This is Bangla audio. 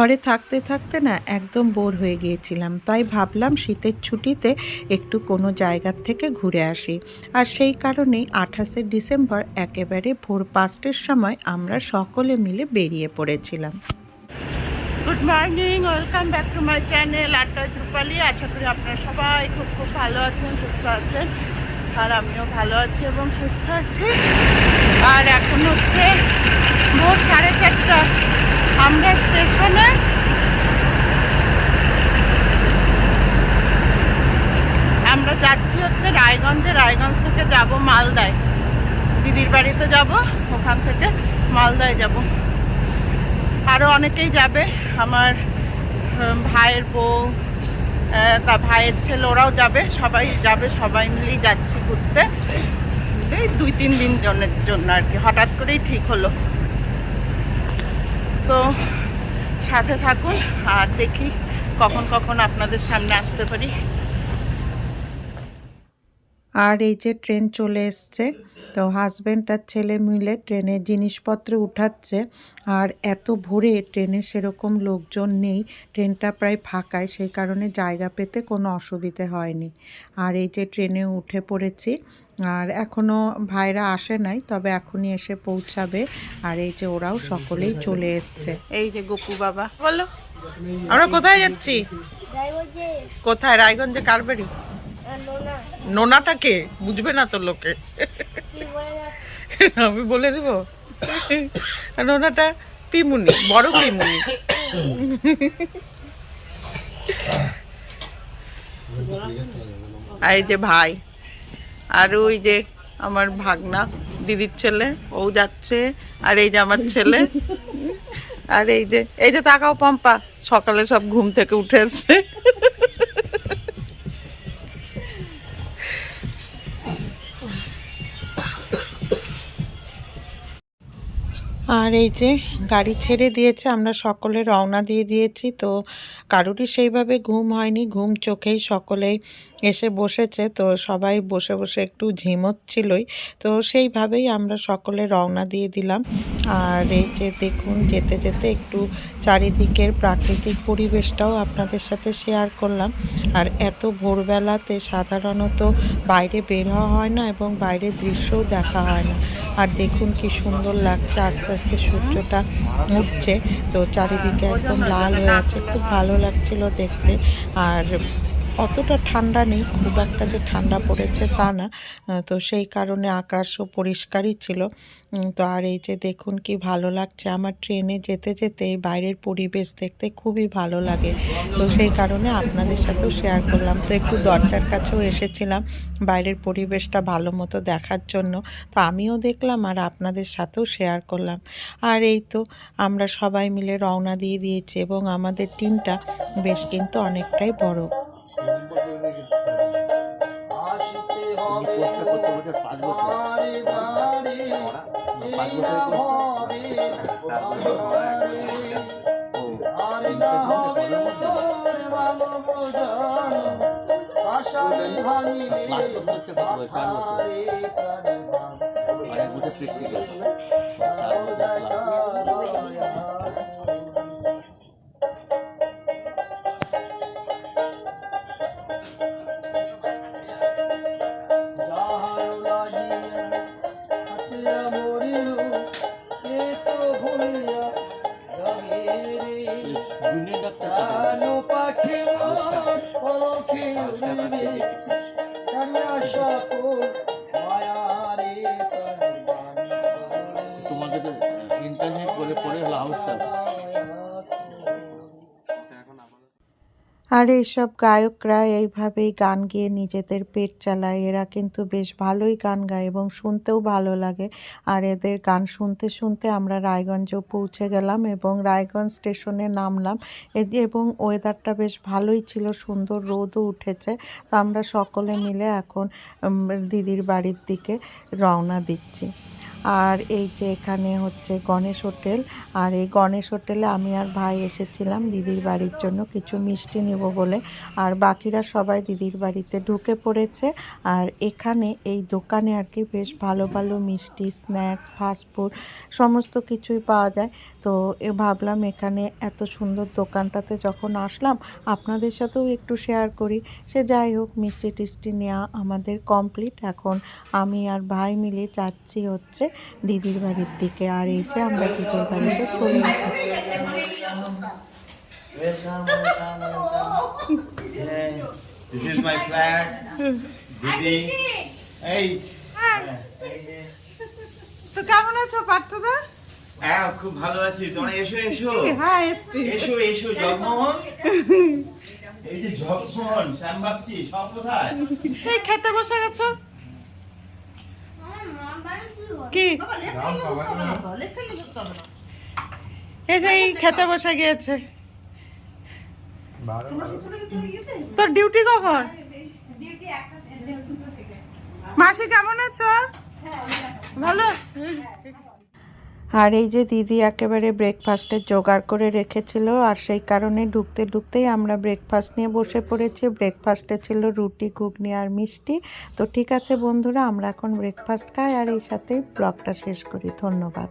ঘরে থাকতে থাকতে না একদম বোর হয়ে গিয়েছিলাম। তাই ভাবলাম শীতের ছুটিতে একটু কোনো জায়গার থেকে ঘুরে আসি। আর সেই কারণেই আঠাশে ডিসেম্বর একেবারে ভোর পাঁচটার সময় আমরা সকলে মিলে বেরিয়ে পড়েছিলাম। Good morning welcome back to my channel আটটা ধ্রুপালি আশা করি আপনারা সবাই খুব খুব ভালো আছেন, সুস্থ আছেন। আর আমিও ভালো আছি এবং সুস্থ আছি। আর এখন হচ্ছে ভোর সাড়ে চারটা আমরা স্টেশনে আমরা যাচ্ছি হচ্ছে রায়গঞ্জে থেকে যাব মালদায়। দিদির বাড়িতে যাব, ওখান থেকে মালদায় যাব। আরও অনেকেই যাবে, আমার ভাইয়ের বউ তা ভাইয়ের ছেলে, ওরাও যাবে, সবাই যাবে, সবাই মিলেই যাচ্ছি ঘুরতে। এই দুই তিন দিন জনের জন্য আর কি, হঠাৎ করেই ঠিক হলো। তো সাথে থাকুন, আর দেখি কখন কখন আপনাদের সামনে আসতে পারি। আর এই যে ট্রেন চলে এসছে তো হাজব্যান্ড আর ছেলে মিলে ট্রেনে জিনিসপত্র উঠাচ্ছে। আর এত ভোরে ট্রেনে সেরকম লোকজন নেই ট্রেনটা প্রায় ফাঁকায় সেই কারণে জায়গা পেতে কোনো অসুবিধে হয়নি। আর এই যে ট্রেনে উঠে পড়েছি আর এখনও ভাইরা আসে নাই তবে এখনই এসে পৌঁছাবে। আর এই যে ওরাও সকলেই চলে এসছে। এই যে গপু বাবা বলো আমরা কোথায় যাচ্ছি? কোথায় রায়গঞ্জে কার বাড়ি নোনা নোনাটা কে বুঝবে না তো লোকে। আমি বলে দেব? নোনাটা পিমুনি, বড় পিমুনি। আর এই যে ভাই, আর ওই যে আমার ভাগনা, দিদির ছেলে, ও যাচ্ছে, আর এই যে আমার ছেলে, আর এই যে এই যে তাকাও পম্পা, সকালে সব ঘুম থেকে উঠে এসছে আর এই যে গাড়ি ছেড়ে দিয়েছে, আমরা সকলে রওনা দিয়ে দিয়েছি। তো কারোরই সেইভাবে ঘুম হয়নি, ঘুম চোখেই সকলেই এসে বসেছে। তো সবাই বসে বসে একটু ঝিমোচ্ছিলই। তো সেইভাবেই আমরা সকলে রওনা দিয়ে দিলাম। আর এই যে দেখুন, যেতে যেতে একটু চারিদিকের প্রাকৃতিক পরিবেশটাও আপনাদের সাথে শেয়ার করলাম। আর এত ভোরবেলাতে সাধারণত বাইরে বের হওয়া হয় না এবং বাইরের দৃশ্যও দেখা হয় না। আর দেখুন কি সুন্দর লাগছে, আস্তে আস্তে সূর্যটা উঠছে। তো চারিদিকে একদম লাল হয়ে আছে, খুব ভালো লাগছিল দেখতে। আর অতটা ঠান্ডা নেই, খুব একটা যে ঠান্ডা পড়েছে তা না। তো সেই কারণে আকাশও পরিষ্কারই ছিল। তো আর এই যে দেখুন কি ভালো লাগছে, আমার ট্রেনে যেতে যেতে বাইরের পরিবেশ দেখতে খুবই ভালো লাগে। তো সেই কারণে আপনাদের সাথেও শেয়ার করলাম। তো একটু দরজার কাছেও এসেছিলাম বাইরের পরিবেশটা ভালো মতো দেখার জন্য। তো আমিও দেখলাম আর আপনাদের সাথেও শেয়ার করলাম। আর এই তো আমরা সবাই মিলে রওনা দিয়ে দিয়েছি এবং আমাদের টিমটা বেশ কিন্তু অনেকটাই বড়। হবে বারে বারে এই না হবে বারে আর না হবে তোর তোমাদের ইন্টারনেট করে পড়ে হলো হাউসটা আর এইসব গায়করা এইভাবেই গান গেয়ে নিজেদের পেট চালায়। এরা কিন্তু বেশ ভালোই গান গায় এবং শুনতেও ভালো লাগে। আর এদের গান শুনতে শুনতে আমরা রায়গঞ্জেও পৌঁছে গেলাম এবং রায়গঞ্জ স্টেশনে নামলাম। এবং ওয়েদারটা বেশ ভালোই ছিল, সুন্দর রোদও উঠেছে। তো আমরা সকলে মিলে এখন দিদির বাড়ির দিকে রওনা দিচ্ছি। আর এই যে এখানে হচ্ছে গণেশ হোটেল। আর এই গণেশ হোটেলে আমি আর ভাই এসেছিলাম দিদির বাড়ির জন্য। কিছু মিষ্টি নিব বলে। আর বাকিরা সবাই দিদির বাড়িতে ঢুকে পড়েছে। আর এখানে এই দোকানে আর কি বেশ ভালো ভালো মিষ্টি, স্ন্যাক্স ফাস্টফুড সমস্ত কিছুই পাওয়া যায়। তো এ ভাবলাম এখানে এত সুন্দর দোকানটাতে যখন আসলাম, আপনাদের সাথেও একটু শেয়ার করি। সে যাই হোক, মিষ্টি টিষ্টি নেওয়া আমাদের কমপ্লিট। এখন আমি আর ভাই মিলে যাচ্ছি হচ্ছে দিদির বাড়ির দিকে আর এই যে আমরা দিদির বাড়িতে চলে এসেছি Welcome, welcome, welcome. Yeah. This is my flat. Didi. Hey. তো কেমন আছো পার্থদা হ্যাঁ খুব ভালো আছি তোমরা এসো এসো হ্যাঁ এসছি এসো এসো জগমোহন এই যে জগমোহন সব কোথায় খেতে বসে গেছো কি? এই যে খেতে বসে গিয়েছে। তোর ডিউটি কখন? মাসি কেমন আছো? ভালো? আর এই যে দিদি একেবারে ব্রেকফাস্টের জোগাড় করে রেখেছিল, আর সেই কারণে ঢুকতে ঢুকতেই আমরা ব্রেকফাস্ট নিয়ে বসে পড়েছি। ব্রেকফাস্টে ছিল রুটি, ঘুগনি আর মিষ্টি। তো ঠিক আছে বন্ধুরা, আমরা এখন ব্রেকফাস্ট খাই, আর এই সাথে ব্লগটা শেষ করি। ধন্যবাদ।